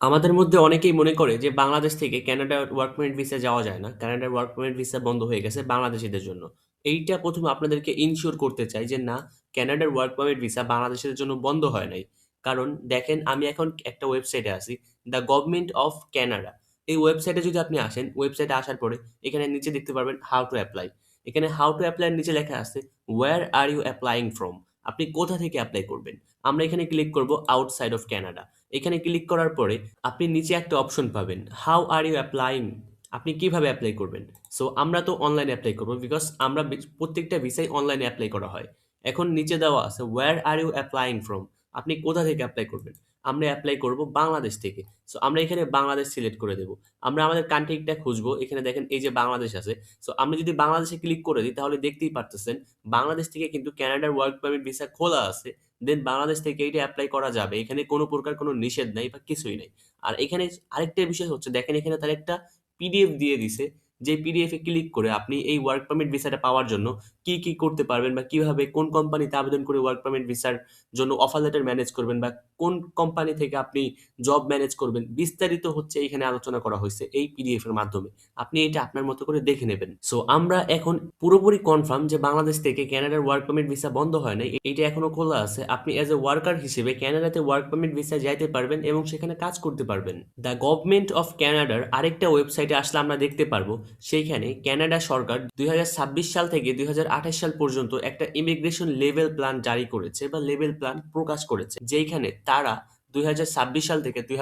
আমাদের মধ্যে অনেকেই মনে করে যে বাংলাদেশ থেকে ক্যানাডা ওয়ার্ক পারমিট ভিসা যাওয়া যায় না। কানাডার ওয়ার্ক পারমিট ভিসা বন্ধ হয়ে গেছে বাংলাদেশিদের জন্য। এইটা প্রথমে আপনাদেরকে ইনশিওর করতে চাই যে না ক্যানাডার ওয়ার্ক পারমিট ভিসা বাংলাদেশের জন্য বন্ধ হয় নাই। কারণ দেখেন, আমি এখন একটা ওয়েবসাইটে আছি দ্য গভর্নমেন্ট অফ ক্যানাডা এই ওয়েবসাইটে যদি আপনি আসেন ওয়েবসাইটে আসার পরে এখানে নিচে দেখতে পারবেন হাউ টু অ্যাপ্লাই এখানে হাউ টু অ্যাপ্লাই নিচে লেখা আছে where are you applying from আপনি কোথা থেকে অ্যাপ্লাই করবেন? আমরা এখানে ক্লিক করব আউটসাইড অফ ক্যানাডা এখানে ক্লিক করার পরে আপনি নিচে একটা অপশন পাবেন। হাউ আর ইউ অ্যাপ্লাইং আপনি কীভাবে অ্যাপ্লাই করবেন? সো আমরা তো অনলাইনে অ্যাপ্লাই করব বিকজ আমরা প্রত্যেকটা ভিসাই অনলাইনে অ্যাপ্লাই করা হয়। এখন নিচে দেওয়া আছে where are you applying from আপনি কোথা থেকে অ্যাপ্লাই করবেন? আমরা অ্যাপ্লাই করব বাংলাদেশ থেকে। সো আমরা এখানে বাংলাদেশ সিলেক্ট করে দেবো। আমরা আমাদের কান্ট্রিটা খুঁজবো। এখানে দেখেন এই যে বাংলাদেশ আছে। সো আমরা যদি বাংলাদেশে ক্লিক করে দিই, তাহলে দেখতেই পারতেছেন বাংলাদেশ থেকে কিন্তু ক্যানাডার ওয়ার্ক পারমিট ভিসা খোলা আছে। দেন বাংলাদেশ থেকে এটা অ্যাপ্লাই করা যাবে। এখানে কোনো প্রকার কোনো নিষেধ নাই বা কিছুই নাই। আর এখানে আরেকটা বিষয় হচ্ছে, দেখেন এখানে তার একটা পিডিএফ দিয়ে দিছে। যে পিডিএফ এ ক্লিক করে আপনি এই ওয়ার্ক পারমিট ভিসাটা পাওয়ার জন্য কি কি করতে পারবেন বা কীভাবে কোন কোম্পানিতে আবেদন করে ওয়ার্ক পারমিট ভিসার জন্য অফার লেটার ম্যানেজ করবেন বা কোন কোম্পানি থেকে আপনি জব ম্যানেজ করবেন, বিস্তারিত হচ্ছে এখানে আলোচনা করা হয়েছে এই পিডিএফ এর মাধ্যমে। আপনি এটা আপনার মতো করে দেখে নেবেন। সো আমরা এখন পুরোপুরি কনফার্ম যে বাংলাদেশ থেকে ক্যানাডার ওয়ার্ক পারমিট ভিসা বন্ধ হয় নাই এটা এখনও খোলা আছে। আপনি অ্যাজ এ ওয়ার্কার হিসেবে ক্যানাডাতে ওয়ার্ক পারমিট ভিসা যাইতে পারবেন এবং সেখানে কাজ করতে পারবেন। দ্য গভর্নমেন্ট অফ ক্যানাডার আরেকটা ওয়েবসাইটে আসলে আমরা দেখতে পারব, সেইখানে ক্যানাডা সরকার দুই হাজার ছাব্বিশ সাল থেকে দুই হাজার সাল পর্যন্ত একটা ইমিগ্রেশন লেভেল প্ল্যান জারি করেছে বা লেভেল প্ল্যান প্রকাশ করেছে, যেইখানে তারা দুই সাল থেকে দুই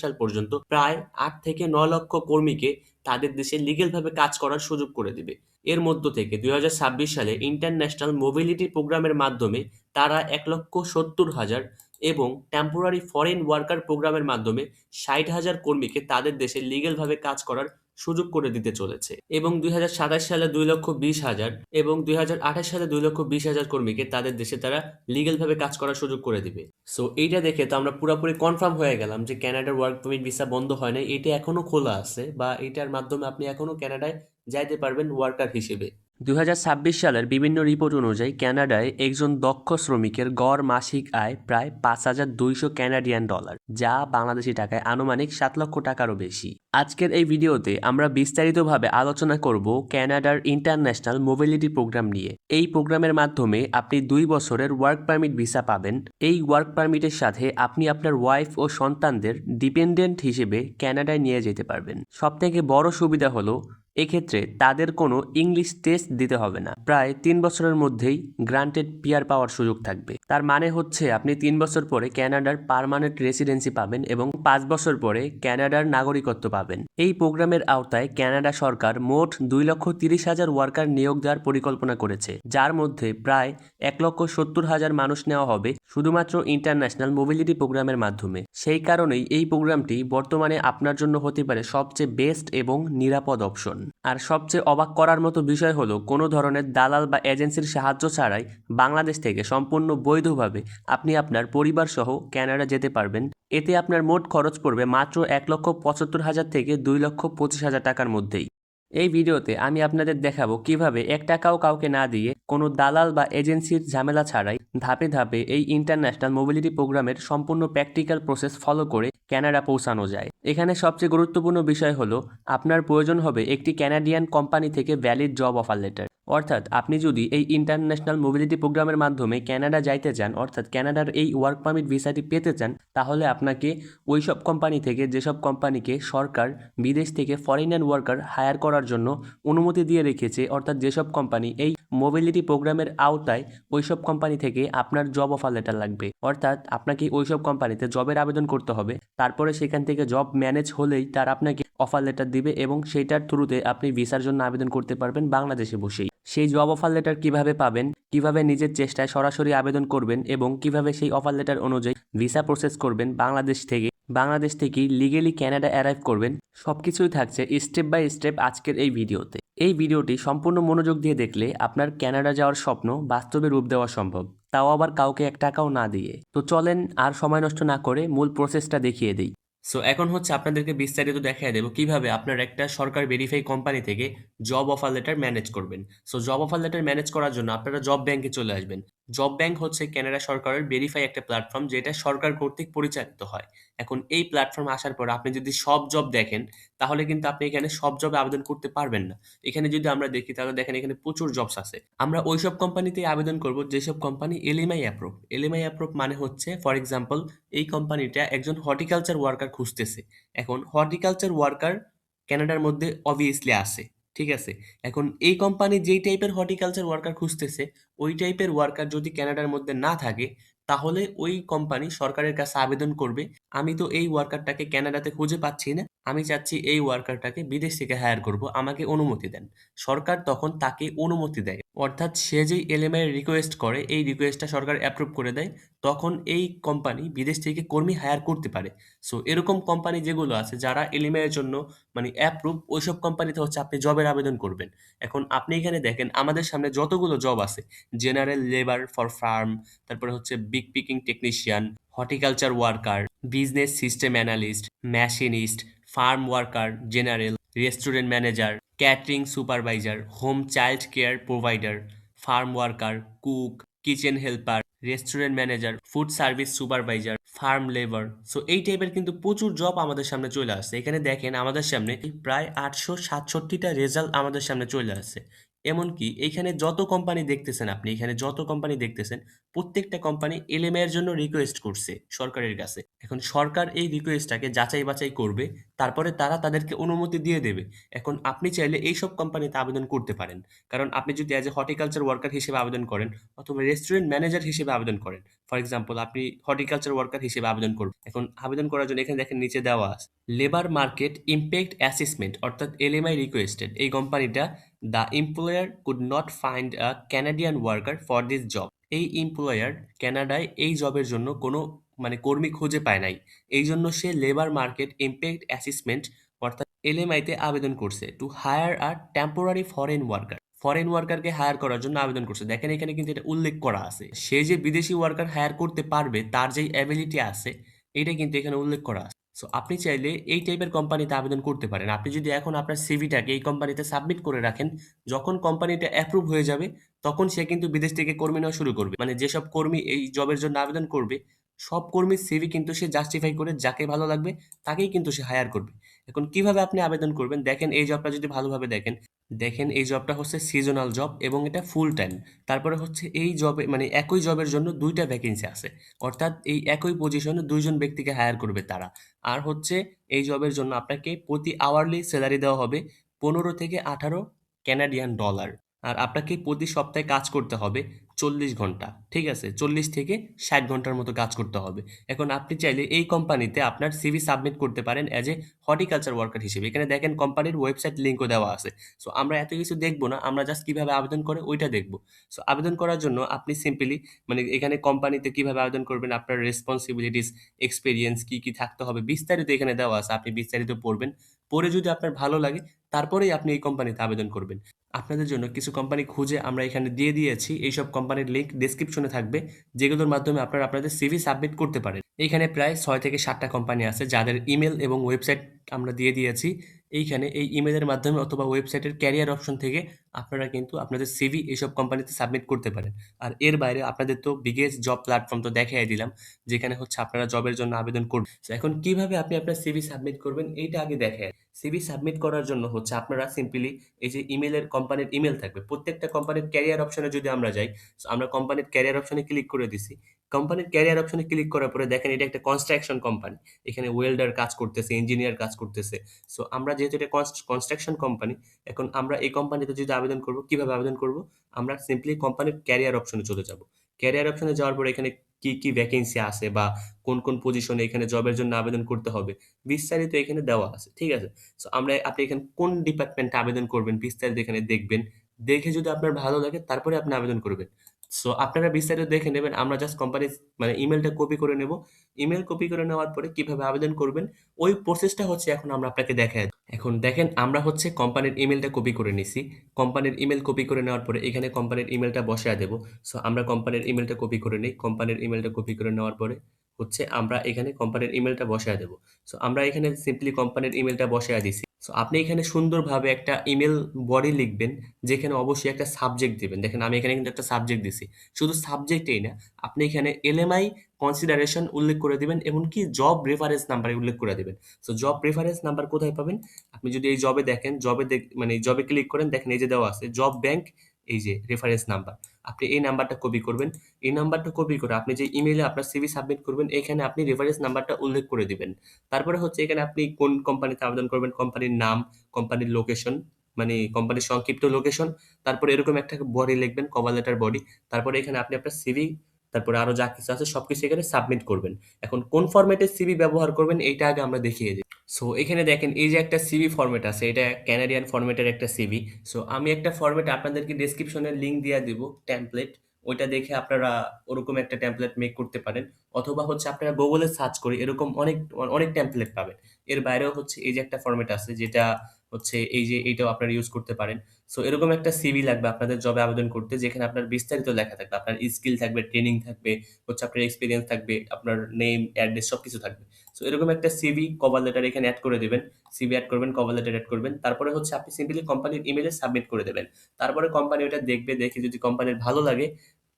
সাল পর্যন্ত প্রায় আট থেকে নয় লক্ষ কর্মীকে তাদের দেশে লিগেল ভাবে কাজ করার সুযোগ করে দিবে। এর মধ্য থেকে দুই হাজার ছাব্বিশ সালে ইন্টারন্যাশনাল মোবিলিটি প্রোগ্রামের মাধ্যমে তারা এক লক্ষ সত্তর হাজার এবং টেম্পোরারি ফরেন ওয়ার্কার প্রোগ্রামের মাধ্যমে ষাট হাজার কর্মীকে তাদের দেশে লিগেল ভাবে কাজ করার সুযোগ করে দিতে চলেছে। এবং দুই হাজার সাতাশ সালে দুই লক্ষ বিশ হাজার এবং দুই হাজার আঠাশ সালে দুই লক্ষ বিশ হাজার কর্মীকে তাদের দেশে তারা লিগেল ভাবে কাজ করার সুযোগ করে দিবে। সো এইটা দেখে তো আমরা পুরোপুরি কনফার্ম হয়ে গেলাম যে ক্যানাডার ওয়ার্ক পারমিট ভিসা বন্ধ হয় না এটা এখনও খোলা আছে বা এটার মাধ্যমে আপনি এখনও ক্যানাডায় যাইতে পারবেন ওয়ার্কার হিসেবে। দুই হাজার ছাব্বিশ সালের বিভিন্ন রিপোর্ট অনুযায়ী কানাডায় একজন দক্ষ শ্রমিকের গড় মাসিক আয় প্রায় পাঁচ হাজার দুইশো ক্যানাডিয়ান ডলার, যা বাংলাদেশি টাকায় আনুমানিক সাত লক্ষ টাকারও বেশি। আজকের এই ভিডিওতে আমরা বিস্তারিতভাবে আলোচনা করব ক্যানাডার ইন্টারন্যাশনাল মোবিলিটি প্রোগ্রাম নিয়ে। এই প্রোগ্রামের মাধ্যমে আপনি দুই বছরের ওয়ার্ক পারমিট ভিসা পাবেন। এই ওয়ার্ক পারমিটের সাথে আপনি আপনার ওয়াইফ ও সন্তানদের ডিপেন্ডেন্ট হিসেবে ক্যানাডায় নিয়ে যেতে পারবেন। সবথেকে বড় সুবিধা হলো এক্ষেত্রে তাদের কোনো ইংলিশ টেস্ট দিতে হবে না। প্রায় তিন বছরের মধ্যেই গ্রান্টেড পিয়ার পাওয়ার সুযোগ থাকবে। তার মানে হচ্ছে আপনি তিন বছর পরে ক্যানাডার পার্মানেন্ট রেসিডেন্সি পাবেন এবং পাঁচ বছর পরে ক্যানাডার নাগরিকত্ব পাবেন। এই প্রোগ্রামের আওতায় ক্যানাডা সরকার মোট দুই লক্ষ তিরিশ হাজার ওয়ার্কার নিয়োগ দেওয়ার পরিকল্পনা করেছে, যার মধ্যে প্রায় এক লক্ষ সত্তর হাজার মানুষ নেওয়া হবে শুধুমাত্র ইন্টারন্যাশনাল মোবিলিটি প্রোগ্রামের মাধ্যমে। সেই কারণেই এই প্রোগ্রামটি বর্তমানে আপনার জন্য হতে পারে সবচেয়ে বেস্ট এবং নিরাপদ অপশন। আর সবচেয়ে অবাক করার মতো বিষয় হলো কোনো ধরনের দালাল বা এজেন্সির সাহায্য ছাড়াই বাংলাদেশ থেকে সম্পূর্ণ বৈধভাবে আপনি আপনার পরিবার সহ ক্যানাডা যেতে পারবেন। এতে আপনার মোট খরচ পড়বে মাত্র এক লক্ষ পঁচাত্তর হাজার থেকে দুই লক্ষ পঁচিশ হাজার টাকার মধ্যেই। এই ভিডিওতে আমি আপনাদের দেখাবো কীভাবে এক টাকাও কাউকে না দিয়ে কোনো দালাল বা এজেন্সির ঝামেলা ছাড়াই ধাপে ধাপে এই ইন্টারন্যাশনাল মোবিলিটি প্রোগ্রামের সম্পূর্ণ প্র্যাকটিক্যাল প্রসেস ফলো করে ক্যানাডা পৌঁছানো যায়। এখানে সবচেয়ে গুরুত্বপূর্ণ বিষয় হলো, আপনার প্রয়োজন হবে একটি ক্যানাডিয়ান কোম্পানি থেকে ভ্যালিড জব অফার লেটার অর্থাৎ আপনি যদি এই ইন্টারন্যাশনাল মোবিলিটি প্রোগ্রামের মাধ্যমে ক্যানাডা যাইতে চান, অর্থাৎ ক্যানাডার এই ওয়ার্ক পারমিট ভিসাটি পেতে চান, তাহলে আপনাকে ওই সব কোম্পানি থেকে, যেসব কোম্পানিকে সরকার বিদেশ থেকে ফরেনার ওয়ার্কার হায়ার করার জন্য অনুমতি দিয়ে রেখেছে, অর্থাৎ যেসব কোম্পানি এই মোবিলিটি প্রোগ্রামের আওতায় ওইসব কোম্পানি থেকে আপনার জব অফার লেটার লাগবে। অর্থাৎ আপনাকে ওইসব কোম্পানিতে জবের আবেদন করতে হবে, তারপরে সেখান থেকে জব ম্যানেজ হলেই তার আপনাকে অফার লেটার দিবে এবং সেইটার থ্রুতে আপনি ভিসার জন্য আবেদন করতে পারবেন বাংলাদেশে বসেই। সেই জব অফার লেটার কীভাবে পাবেন, কীভাবে নিজের চেষ্টায় সরাসরি আবেদন করবেন এবং কীভাবে সেই অফার লেটার অনুযায়ী ভিসা প্রসেস করবেন বাংলাদেশ থেকে, বাংলাদেশ থেকেই লিগেলি ক্যানাডা অ্যারাইভ করবেন, সবকিছুই থাকছে স্টেপ বাই স্টেপ আজকের এই ভিডিওতে। এই ভিডিওটি সম্পূর্ণ মনোযোগ দিয়ে দেখলে আপনার ক্যানাডা যাওয়ার স্বপ্ন বাস্তবে রূপ দেওয়া সম্ভব, তাও আবার কাউকে এক টাকাও না দিয়ে। তো চলেন আর সময় নষ্ট না করে মূল প্রসেসটা দেখিয়ে দিই। সো এখন হচ্ছে আপনাদেরকে বিস্তারিত দেখাই দেবো কীভাবে আপনার একটা সরকার ভেরিফাই কোম্পানি থেকে জব অফার লেটার ম্যানেজ করবেন। So job offer letter manage করার জন্য আপনারা জব ব্যাংকে চলে আসবেন। জব ব্যাংক হচ্ছে কানাডা সরকারের ভেরিফাই একটা প্ল্যাটফর্ম যেটা সরকার কর্তৃক পরিচালিত হয়। এখন এই প্ল্যাটফর্ম আসার পর আপনি যদি সব জব দেখেন, তাহলে কিন্তু আপনি এখানে সব জবে আবেদন করতে পারবেন না। এখানে যদি আমরা দেখি, তাহলে দেখেন এখানে প্রচুর জবস আছে। আমরা ওইসব কোম্পানিতে আবেদন করব যেসব company LMI approve LMI approve মানে হচ্ছে ফর এক্সাম্পল এই কোম্পানিটা একজন হর্টিকালচার ওয়ার্কার খুঁজতেছে। এখন হর্টিকালচার ওয়ার্কার কানাডার মধ্যে অবভিয়াসলি আছে। ঠিক আছে? এখন এই কোম্পানি যেই টাইপের হর্টিকালচার ওয়ার্কার খুঁজতেছে, ওই টাইপের ওয়ার্কার যদি কানাডার মধ্যে না থাকে, তাহলে ওই কোম্পানি সরকারের কাছে আবেদন করবে। আমি তো এই ওয়ার্কারটাকে কানাডাতে খুঁজে পাচ্ছি না। আমি চাচ্ছি এই ওয়ার্কারটাকে বিদেশ থেকে হায়ার করব, আমাকে অনুমতি দেন। সরকার তখন তাকে অনুমতি দেয়। অর্থাৎ সে যেই এলএমআই রিকোয়েস্ট করে, এই রিকোয়েস্টটা সরকার অ্যাপ্রুভ করে দেয়, তখন এই কোম্পানি বিদেশ থেকে কর্মী হায়ার করতে পারে। সো এরকম কোম্পানি যেগুলো আছে, যারা এলএমআই এর জন্য মানে অ্যাপ্রুভ ওইসব কোম্পানিতে হচ্ছে আপনি জবের আবেদন করবেন। এখন আপনি এখানে দেখেন, আমাদের সামনে যতগুলো জব আছে জেনারেল লেবার ফর ফার্ম তারপরে হচ্ছে big picking technician horticulture worker, business system analyst machinist farm worker, general, restaurant manager, catering supervisor, home child care provider, farm worker, cook, kitchen helper, restaurant manager, food service supervisor, farm labour. So এই টাইপের কিন্তু প্রচুর job আমাদের সামনে চলে আসছে। এখানে দেখেন আমাদের সামনে প্রায় আটশো সাতষট্টিটা রেজাল্ট আমাদের সামনে চলে আসছে। এমনকি এইখানে যত কোম্পানি দেখতেছেন আপনি, এখানে যত কোম্পানি দেখতেছেন, প্রত্যেকটা কোম্পানি এলএমএ এর জন্য রিকোয়েস্ট করছে সরকারের কাছে। এখন সরকার এই রিকোয়েস্টটাকে যাচাই বাছাই করবে, তারপরে তারা তাদেরকে অনুমতি দিয়ে দেবে। এখন আপনি চাইলে এইসব কোম্পানিতে আবেদন করতে পারেন। কারণ আপনি যদি অ্যাজ এ হর্টিকালচার ওয়ার্কার হিসেবে আবেদন করেন, অথবা রেস্টুরেন্ট ম্যানেজার হিসেবে আবেদন করেন ফর এক্সাম্পল আপনি হর্টিকালচার ওয়ার্কার হিসেবে আবেদন করবেন এখন আবেদন করার জন্য এখানে দেখেন নিচে দেওয়া আছে লেবার মার্কেট ইম্প্যাক্ট অ্যাসেসমেন্ট অর্থাৎ এলএমআই রিকোয়েস্টেড এই কোম্পানিটা the employer could not find a Canadian worker for this job এই এমপ্লয়ার কানাডায় এই জবের জন্য কোনো মানে কর্মী খুঁজে পায় নাই। এই জন্য সে লেবার মার্কেট ইম্প্যাক্ট অ্যাসেসমেন্ট অর্থাৎ এলএমআইতে আবেদন করছে to hire a temporary foreign worker foreign ওয়ার্কারকে hire করার জন্য আবেদন করছে। দেখেন এখানে কিন্তু এটা উল্লেখ করা আছে। সে যে বিদেশি ওয়ার্কার হায়ার করতে পারবে, তার যেই অ্যাবিলিটি আছে, এটা কিন্তু এখানে উল্লেখ করা আছে। সো আপনি চাইলে এই টাইপের কোম্পানিতে আবেদন করতে পারেন। আপনি যদি এখন আপনার সিভিটাকে এই কোম্পানিতে সাবমিট করে রাখেন, যখন কোম্পানিটা অ্যাপ্রুভ হয়ে যাবে, তখন সে কিন্তু বিদেশ থেকে কর্মী নেওয়া শুরু করবে। মানে যেসব কর্মী এই জবের জন্য আবেদন করবে সব কর্মীর সিভি কিন্তু সে জাস্টিফাই করে যাকে ভালো লাগবে, তাকেই কিন্তু সে হায়ার করবে। এখন কীভাবে আপনি আবেদন করবেন? দেখেন, এই জবটা যদি ভালোভাবে দেখেন দেখেন, এই জবটা হচ্ছে সিজনাল জব এবং এটা ফুল টাইম তারপরে হচ্ছে এই জবে মানে একই জবের জন্য দুইটা ভ্যাকেন্সি আছে। অর্থাৎ এই একই পজিশনে দুইজন ব্যক্তিকে হায়ার করবে তারা। আর হচ্ছে এই জবের জন্য আপনাকে প্রতি আওয়ারলি স্যালারি দেওয়া হবে পনেরো থেকে আঠারো ক্যানাডিয়ান ডলার আর আপনাকে প্রতি সপ্তাহে কাজ করতে হবে চল্লিশ ঘণ্টা, ঠিক আছে? চল্লিশ থেকে ষাট ঘণ্টার মতো কাজ করতে হবে। এখন আপনি চাইলে এই কোম্পানিতে আপনার সিভি সাবমিট করতে পারেন অ্যাজ এ হর্টিকালচার ওয়ার্কার হিসেবে। এখানে দেখেন কোম্পানির ওয়েবসাইট লিঙ্কও দেওয়া আছে। সো আমরা এত কিছু দেখব না, আমরা জাস্ট কীভাবে আবেদন করে ওইটা দেখব। সো আবেদন করার জন্য আপনি সিম্পলি মানে এখানে কোম্পানিতে কীভাবে আবেদন করবেন, আপনার রেসপন্সিবিলিটিস এক্সপিরিয়েন্স কি কি থাকতে হবে বিস্তারিত এখানে দেওয়া আছে। আপনি বিস্তারিত পড়বেন, পড়ে যদি আপনার ভালো লাগে, তারপরেই আপনি এই কোম্পানিতে আবেদন করবেন। আপনাদের জন্য কিছু কোম্পানি খুঁজে আমরা এখানে দিয়ে দিয়েছি। এইসব কোম্পানির লিঙ্ক ডিসক্রিপশনে থাকবে। যেগুলোর মাধ্যমে আপনারা আপনাদের সিভি সাবমিট করতে পারেন। এইখানে প্রায় ছয় থেকে সাতটা কোম্পানি আছে যাদের ইমেল এবং ওয়েবসাইট আমরা দিয়ে দিয়েছি। এইখানে এই ইমেলের মাধ্যমে অথবা ওয়েবসাইটের ক্যারিয়ার অপশন থেকে আপনারা কিন্তু আপনাদের সিভি এইসব কোম্পানিতে সাবমিট করতে পারেন। আর এর বাইরে আপনাদের তো বিগেস্ট জব প্ল্যাটফর্ম তো দেখাই দিলাম, যেখানে হচ্ছে আপনারা জবের জন্য আবেদন করবেন। এখন কীভাবে আপনি আপনার সিভি সাবমিট করবেন, এইটা আগে দেখেন সিভি সাবমিট করার জন্য হচ্ছে আপনারা সিম্পলি এই যে ইমেলের কোম্পানির ইমেল থাকবে। প্রত্যেকটা কোম্পানির ক্যারিয়ার অপশনে যদি আমরা যাই আমরা কোম্পানির ক্যারিয়ার অপশনে ক্লিক করে দিছি। কোম্পানির ক্যারিয়ার অপশনে ক্লিক করার পরে দেখেন এটা একটা কনস্ট্রাকশন কোম্পানি এখানে ওয়েল্ডার কাজ করতেছে ইঞ্জিনিয়ার কাজ করতেছে। সো আমরা যেহেতু এটা কনস্ট্রাকশন কোম্পানি এখন আমরা এই কোম্পানিতে যদি আবেদন করব, কীভাবে আবেদন করব, আমরা সিম্পলি কোম্পানির ক্যারিয়ার অপশনে চলে যাব। ক্যারিয়ার অপশনে যাওয়ার পরে এখানে কি কি ভ্যাকেন্সি আছে বা কোন কোন পজিশনে এখানে জবের জন্য আবেদন করতে হবে, বিস্তারিত এখানে দেওয়া আছে, ঠিক আছে? সো আমরা আপনি এখানে কোন ডিপার্টমেন্টে আবেদন করবেন বিস্তারিত এখানে দেখবেন, দেখে যদি আপনার ভালো লাগে তারপরে আপনি আবেদন করবেন। সো আপনারা বিস্তারিত দেখে নেবেন, আমরা জাস্ট কোম্পানির মানে ইমেলটা কপি করে নেব। ইমেল কপি করে নেওয়ার পরে কীভাবে আবেদন করবেন, ওই প্রসেসটা হচ্ছে এখন আমরা আপনাকে দেখাই এখন দেখেন, আমরা হচ্ছে কোম্পানির ইমেলটা কপি করে নিছি। কোম্পানির ইমেল কপি করে নেওয়ার পরে এখানে কোম্পানির ইমেলটা বসায় দেবো। সো আমরা কোম্পানির ইমেলটা কপি করে নিই। কোম্পানির ইমেলটা কপি করে নেওয়ার পরে হচ্ছে আমরা এখানে কোম্পানির ইমেলটা বসায় দেবো। সো আমরা এখানে সিম্পলি কোম্পানির ইমেলটা বসায় দিছি। সো আপনি এখানে সুন্দরভাবে একটা ইমেল বডি লিখবেন, যেখানে অবশ্যই একটা সাবজেক্ট দিবেন। দেখেন, আমি এখানে কিন্তু একটা সাবজেক্ট দিছি। শুধু সাবজেক্টেই না, আপনি এখানে এলএমআই কনসিডারেশন উল্লেখ করে দিবেন, এমনকি জব রেফারেন্স নাম্বার উল্লেখ করে দিবেন। সো জব রেফারেন্স নাম্বার কোথায় পাবেন? আপনি যদি এই জবে দেখেন জবে মানে জবে ক্লিক করেন, দেখেন এই যে দেওয়া আছে জব ব্যাংক এই যে রেফারেন্স নাম্বার আপনি এই নাম্বারটা কপি করবেন। এই নাম্বারটা কপি করে আপনি যে ইমেইলে আপনার সিভি সাবমিট করবেন, এখানে আপনি রেফারেন্স নাম্বারটা উল্লেখ করে দিবেন। তারপরে হচ্ছে এখানে আপনি কোন কোম্পানিতে আবেদন করবেন কোম্পানির নাম কোম্পানির লোকেশন মানে কোম্পানির সংক্ষিপ্ত লোকেশন তারপর এরকম একটা বডি লিখবেন কভার লেটার বডি তারপরে এখানে আপনি আপনার সিভি তারপরে আরও যা কিছু আছে সবকিছু এখানে সাবমিট করবেন। এখন কোন ফরম্যাটের সিভি ব্যবহার করবেন এইটা আগে আমরা দেখিয়ে দিই। সো এখানে দেখেন এই যে একটা সিভি ফরম্যাট আছে, এটা ক্যানাডিয়ান ফরম্যাটের একটা সিভি সো আমি একটা ফরম্যাট আপনাদেরকে ডেসক্রিপশনে লিঙ্ক দিয়ে দিব টেমপ্লেট ওইটা দেখে আপনারা ওরকম একটা টেমপ্লেট মেক করতে পারেন। অথবা হচ্ছে আপনারা গুগলে সার্চ করে এরকম অনেক অনেক টেমপ্লেট পাবেন। এর বাইরেও হচ্ছে এই যে একটা ফরম্যাট আছে যেটা হচ্ছে এই যে এইটাও আপনারা ইউজ করতে পারেন। সো এরকম একটা সিভি লাগবে আপনাদের জবে আবেদন করতে, যেখানে আপনার বিস্তারিত লেখা থাকবে, আপনার স্কিল থাকবে ট্রেনিং থাকবে, হচ্ছে আপনার এক্সপিরিয়েন্স থাকবে, আপনার নেম অ্যাড্রেস সব কিছু থাকবে। সো এরকম একটা সিভি কভার লেটার এখানে অ্যাড করে দেবেন সিভি অ্যাড করবেন কভার লেটার অ্যাড করবেন। তারপরে হচ্ছে আপনি সিম্পলি কোম্পানির ইমেলে সাবমিট করে দেবেন। তারপরে কোম্পানি ওটা দেখবে, দেখে যদি কোম্পানির ভালো লাগে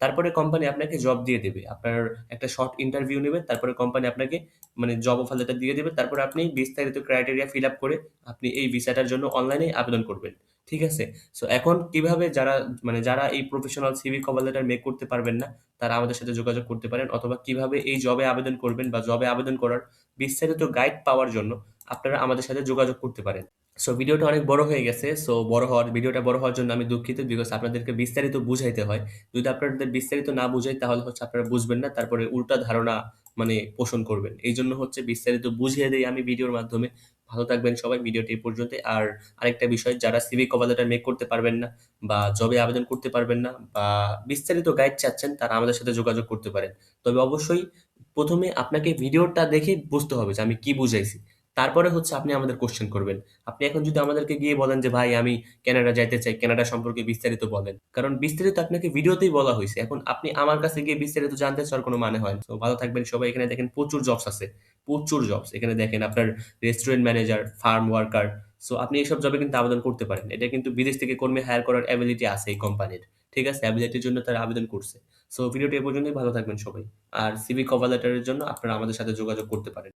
তারপরে কোম্পানি আপনাকে জব দিয়ে দেবে। আপনার একটা শর্ট ইন্টারভিউ নেবে, তারপরে কোম্পানি আপনাকে মানে জব অফার লেটার দিয়ে দেবে, তারপরে আপনি বিস্তারিত ক্রাইটেরিয়া ফিল আপ করে আপনি এই ভিসাটার জন্য অনলাইনে আবেদন করবেন। ঠিক আছে? সো এখন কীভাবে যারা মানে যারা এই professional CV cover letter make করতে পারবেন না, তারা আমাদের সাথে যোগাযোগ করতে পারেন অথবা কীভাবে এই জবে আবেদন করবেন বা জবে আবেদন করার বিস্তারিত গাইড পাওয়ার জন্য আপনারা আমাদের সাথে যোগাযোগ করতে পারেন। সো ভিডিওটা অনেক বড় হয়ে গেছে সো বড় হওয়ার ভিডিওটা বড় হওয়ার জন্য আমি দুঃখিত বিকজ আপনাদেরকে বিস্তারিত বুঝাইতে হয়। যদি আপনাদের বিস্তারিত না বুঝাই, তাহলে হচ্ছে আপনারা বুঝবেন না, তারপরে উল্টা ধারণা মানে পোষণ করবেন। এই জন্য হচ্ছে বিস্তারিত বুঝিয়ে দেই আমি ভিডিওর মাধ্যমে। ভালো থাকবেন সবাই ভিডিওটি এই পর্যন্ত। আর আরেকটা বিষয়, যারা সিভি কভার মেক করতে পারবেন না বা জবে আবেদন করতে পারবেন না বা বিস্তারিত গাইড চাচ্ছেন, তারা আমাদের সাথে যোগাযোগ করতে পারেন। তবে অবশ্যই প্রথমে আপনাকে ভিডিওটা দেখে বুঝতে হবে যে আমি কি বুঝাইছি। তারপরে হচ্ছে আপনি আমাদের কোশ্চেন করবেন। আপনি এখন যদি আমাদেরকে গিয়ে বলেন যে, ভাই, আমি কানাডা যাইতে চাই, কানাডা সম্পর্কে বিস্তারিত বলেন। কারণ বিস্তারিত আপনাকে ভিডিওতেই বলা হয়েছে। এখন আপনি আমার কাছে গিয়ে বিস্তারিত জানতে চাওয়ার কোনো মানে হয় তো ভালো থাকবেন সবাই। এখানে দেখেন প্রচুর জবস আছে। প্রচুর জবস এখানে দেখেন আপনার restaurant manager farm worker so আপনি এইসব জবে কিন্তু আবেদন করতে পারেন। এটা কিন্তু বিদেশ থেকে কর্মী হায়ার করার অ্যাবিলিটি আছে এই কোম্পানির ঠিক আছে? অ্যাবিলিটির জন্য তারা আবেদন করছে। সো ভিডিওটি এ পর্যন্তই ভালো থাকবেন সবাই। আর সিভি কভার লেটারের জন্য আপনারা আমাদের সাথে যোগাযোগ করতে পারেন।